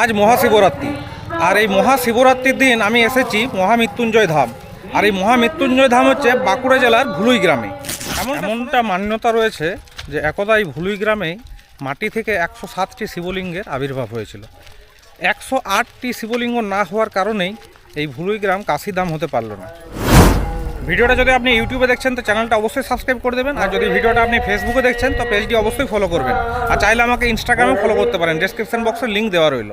আজ মহাশিবরাত্রি। আর এই মহাশিবরাত্রির দিন আমি এসেছি মহামৃত্যুঞ্জয় ধাম। আর এই মহামৃত্যুঞ্জয় ধাম হচ্ছে বাঁকুড়া জেলার ভুলুই গ্রামে। এমন এমনটা মান্যতা রয়েছে যে একদা এই ভুলুই গ্রামেই মাটি থেকে একশো সাতটি শিবলিঙ্গের আবির্ভাব হয়েছিল। একশো আটটি শিবলিঙ্গ না হওয়ার কারণেই এই ভুলুই গ্রাম কাশিদাম হতে পারল না। ভিডিওটা যদি আপনি ইউটিউবে দেখছেন, তো চ্যানেলটা অবশ্যই সাবস্ক্রাইব করে দেবেন। আর যদি ভিডিওটা আপনি ফেসবুকে দেখছেন, তো পেজটি অবশ্যই ফলো করবেন। আর চাইলে আমাকে ইনস্টাগ্রামে ফলো করতে পারেন। ডিসক্রিপশন বক্সে লিঙ্ক দেওয়া রইল।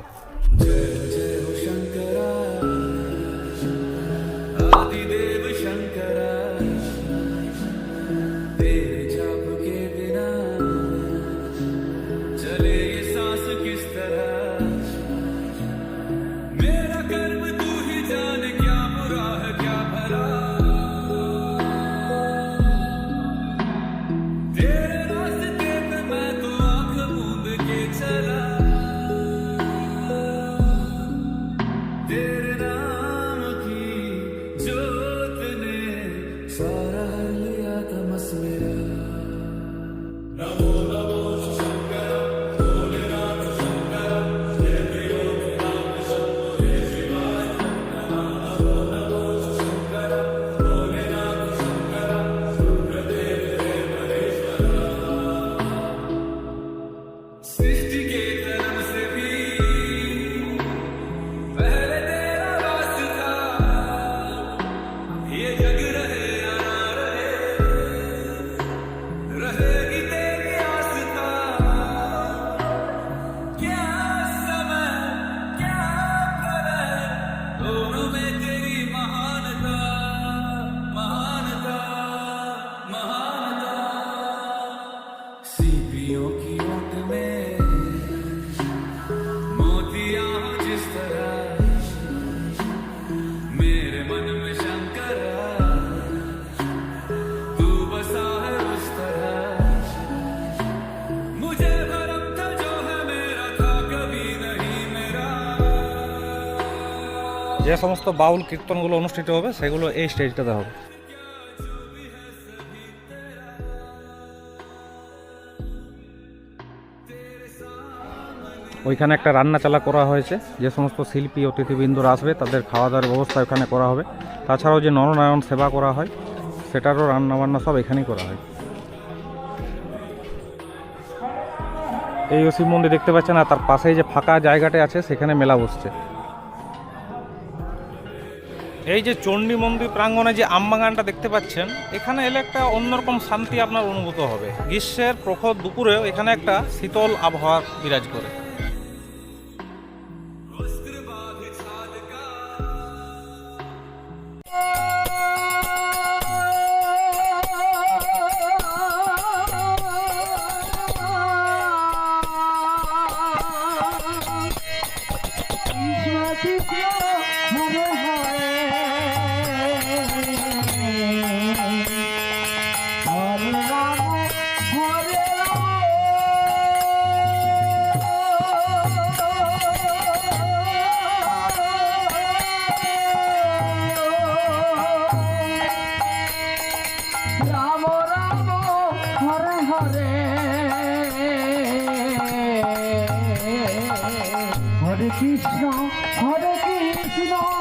ਤੇਰੀ ਮਹਾਨਤਾ। যে সমস্ত বাউল কীর্তনগুলো অনুষ্ঠিত হবে, সেগুলো এই স্টেজটাতে হবে। ওইখানে একটা রান্না চালা করা হয়েছে, যে সমস্ত শিল্পী অতিথিবৃন্দরা আসবে, তাদের খাওয়া দাওয়ার ব্যবস্থা ওখানে করা হবে। তাছাড়াও যে নরনারায়ণ সেবা করা হয়, সেটারও রান্নাবান্না সব এখানেই করা হয়। এই শিব মন্দির দেখতে পাচ্ছেন, আর তার পাশেই যে ফাঁকা জায়গাটা আছে, সেখানে মেলা বসছে। এই যে চণ্ডী মন্দির প্রাঙ্গণে যে আমবাগানটা দেখতে পাচ্ছেন, এখানে এলে একটা অন্যরকম শান্তি আপনার অনুভূত হবে। গ্রীষ্মের প্রখর দুপুরেও এখানে একটা শীতল আবহাওয়া বিরাজ করে। হরে কৃষ্ণ হরে কৃষ্ণ।